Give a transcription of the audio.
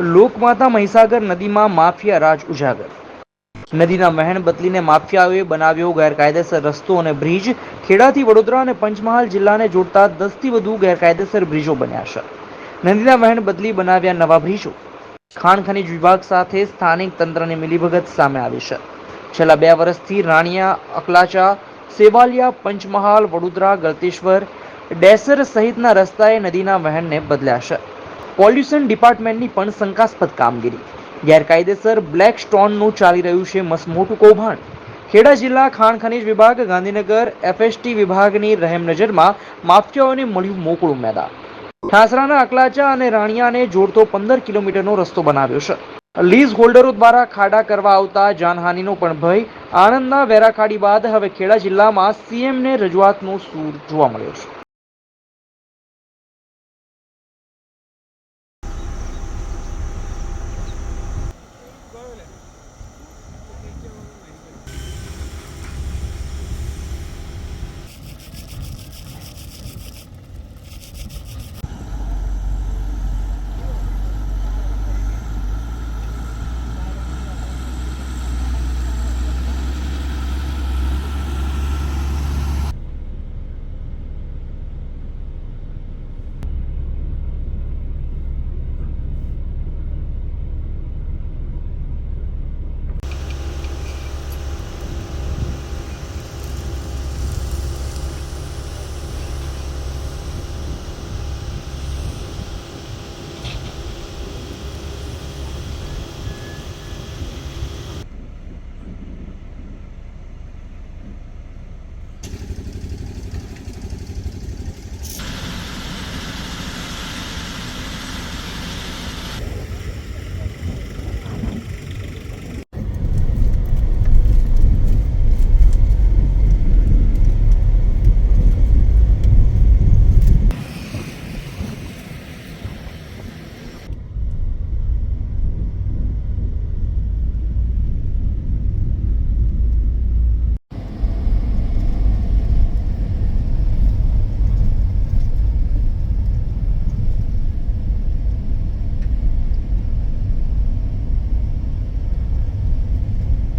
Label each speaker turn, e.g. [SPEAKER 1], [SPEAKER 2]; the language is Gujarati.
[SPEAKER 1] લોકમાતા મહીસાગર નદીમાં માફિયા રાજ ઉજાગર. નદીના વહેણ બદલીને માફિયાઓએ બનાવ્યો ગેરકાયદેસર રસ્તો અને બ્રિજ. ખેડાથી વડોદરા અને પંચમહાલ જિલ્લાને જોડતા દસથી વધુ ગેરકાયદેસર બ્રિજો બન્યા છે. નદીના વહેણ બદલી બનાવ્યા નવા બ્રિજો. ખાણ ખનીજ વિભાગ સાથે સ્થાનિક તંત્રની મિલીભગત સામે આવી છે. છેલ્લા બે વર્ષથી રાણિયા, અકલાચા, સેવાલિયા, પંચમહાલ, વડોદરા ગળતેશ્વર ડેસર સહિતના રસ્તાએ નદીના વહેણને બદલ્યા છે. પોલ્યુશન ડિપાર્ટમેન્ટની પણ શંકાસ્પદ કામગીરી. ગેરકાયદેસર બ્લેક સ્ટોનનું ચાલી રહ્યું છે મસમોટું કૌભાંડ. ખેડા જિલ્લા ખાણ ખનીજ વિભાગ ગાંધીનગર એફએસટી વિભાગની રહેમ માફિયાઓને મળ્યું મોકળું મેદાન ઠાસરાના અકલાચા અને રાણિયાને જોડતો પંદર કિલોમીટરનો રસ્તો બનાવ્યો છે. લીઝ હોલ્ડરો દ્વારા ખાડા કરવા આવતા જાનહાનિનો પણ ભય. આણંદના વેરાખાડી બાદ હવે ખેડા જિલ્લામાં સીએમને રજૂઆતનો સૂર જોવા મળ્યો છે.